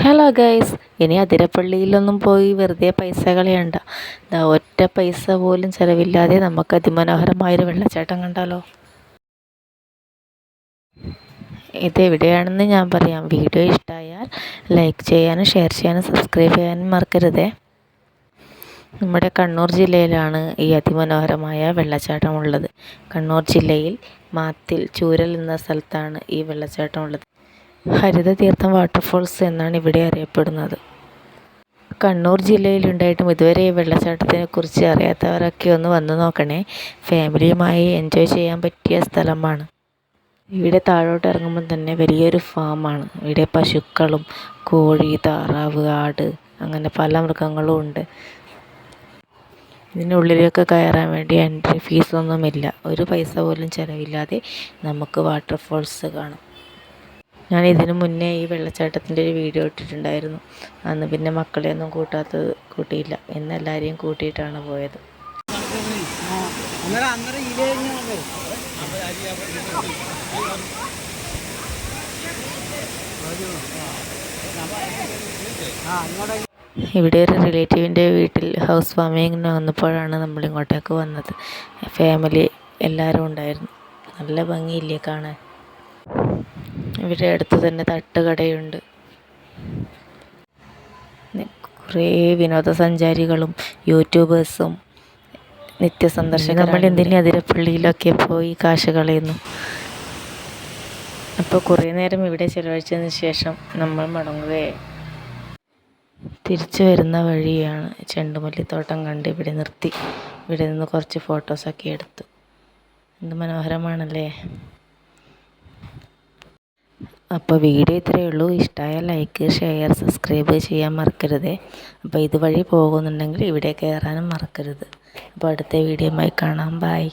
Hello guys ഇനി അതിരപ്പള്ളിയിലൊന്നും പോയി വെറുതെ പൈസ കളയണ്ട. ഒറ്റ പൈസ പോലും ചിലവില്ലാതെ നമുക്ക് അതിമനോഹരമായൊരു വെള്ളച്ചാട്ടം കണ്ടാലോ? ഇതെവിടെയാണെന്ന് ഞാൻ പറയാം. വീഡിയോ ഇഷ്ടമായാൽ ലൈക്ക് ചെയ്യാനും ഷെയർ ചെയ്യാനും സബ്സ്ക്രൈബ് ചെയ്യാനും മറക്കരുതേ. നമ്മുടെ കണ്ണൂർ ജില്ലയിലാണ് ഈ അതിമനോഹരമായ വെള്ളച്ചാട്ടം ഉള്ളത്. കണ്ണൂർ ജില്ലയിൽ മാത്തിൽ ചൂരൽ എന്ന സ്ഥലത്താണ് ഈ വെള്ളച്ചാട്ടം ഉള്ളത്. ഹരിത തീർത്ഥം വാട്ടർഫോൾസ് എന്നാണ് ഇവിടെ അറിയപ്പെടുന്നത്. കണ്ണൂർ ജില്ലയിലുണ്ടായിട്ടും ഇതുവരെ ഈ വെള്ളച്ചാട്ടത്തിനെ കുറിച്ച് അറിയാത്തവരൊക്കെ ഒന്ന് വന്നു നോക്കണേ. ഫാമിലിയുമായി എൻജോയ് ചെയ്യാൻ പറ്റിയ സ്ഥലമാണ്. ഇവിടെ താഴോട്ട് ഇറങ്ങുമ്പോൾ തന്നെ വലിയൊരു ഫാമാണ്. ഇവിടെ പശുക്കളും കോഴി താറാവ് ആട് അങ്ങനെ പല മൃഗങ്ങളും ഉണ്ട്. ഇതിനുള്ളിലേക്ക് കയറാൻ വേണ്ടി എൻട്രി ഫീസൊന്നുമില്ല ഒരു പൈസ പോലും ചിലവില്ലാതെ നമുക്ക് വാട്ടർഫോൾസ് കാണാം. ഞാൻ ഇതിനു മുന്നേ ഈ വെള്ളച്ചാട്ടത്തിന്റെ ഒരു വീഡിയോ ഇട്ടിട്ടുണ്ടായിരുന്നു. അന്ന് പിന്നെ മക്കളെയൊന്നും കൂട്ടാത്തത് കൂട്ടിയില്ല. ഇന്ന് എല്ലാവരെയും കൂട്ടിയിട്ടാണ് പോയത്. ഇവിടെ ഒരു റിലേറ്റീവിന്റെ വീട്ടിൽ ഹൗസ് വാമിങ്ങിന് വന്നപ്പോഴാണ് നമ്മൾ ഇങ്ങോട്ടേക്ക് വന്നത്. ഫാമിലി എല്ലാവരും ഉണ്ടായിരുന്നു. നല്ല ഭംഗിയില്ലേ കാണാൻ? ഇവിടെ അടുത്ത് തന്നെ തട്ടുകടയുണ്ട്. കുറേ വിനോദസഞ്ചാരികളും യൂട്യൂബേഴ്സും നിത്യസന്ദർശകർ നമ്മൾ എന്തിനും അതിരപ്പള്ളിയിലൊക്കെ പോയി കാശ് കളയുന്നു? അപ്പോൾ കുറേ നേരം ഇവിടെ ചിലവഴിച്ചതിന് ശേഷം നമ്മൾ മടങ്ങുകയായി തിരിച്ചു വരുന്ന വഴിയാണ് ചെണ്ടുമല്ലിത്തോട്ടം കണ്ട് ഇവിടെ നിർത്തി. ഇവിടെ നിന്ന് കുറച്ച് ഫോട്ടോസൊക്കെ എടുത്തു. എന്ത് മനോഹരമാണല്ലേ? അപ്പോൾ വീഡിയോ ഇത്രയേ ഉള്ളൂ. ഇഷ്ടമായ ലൈക്ക് ഷെയർ സബ്സ്ക്രൈബ് ചെയ്യാൻ മറക്കരുത്. അപ്പോൾ ഇതുവഴി പോകുന്നുണ്ടെങ്കിൽ ഇവിടെ കയറാനും മറക്കരുത്. അപ്പോൾ അടുത്ത വീഡിയോയുമായി കാണാം. ബായ്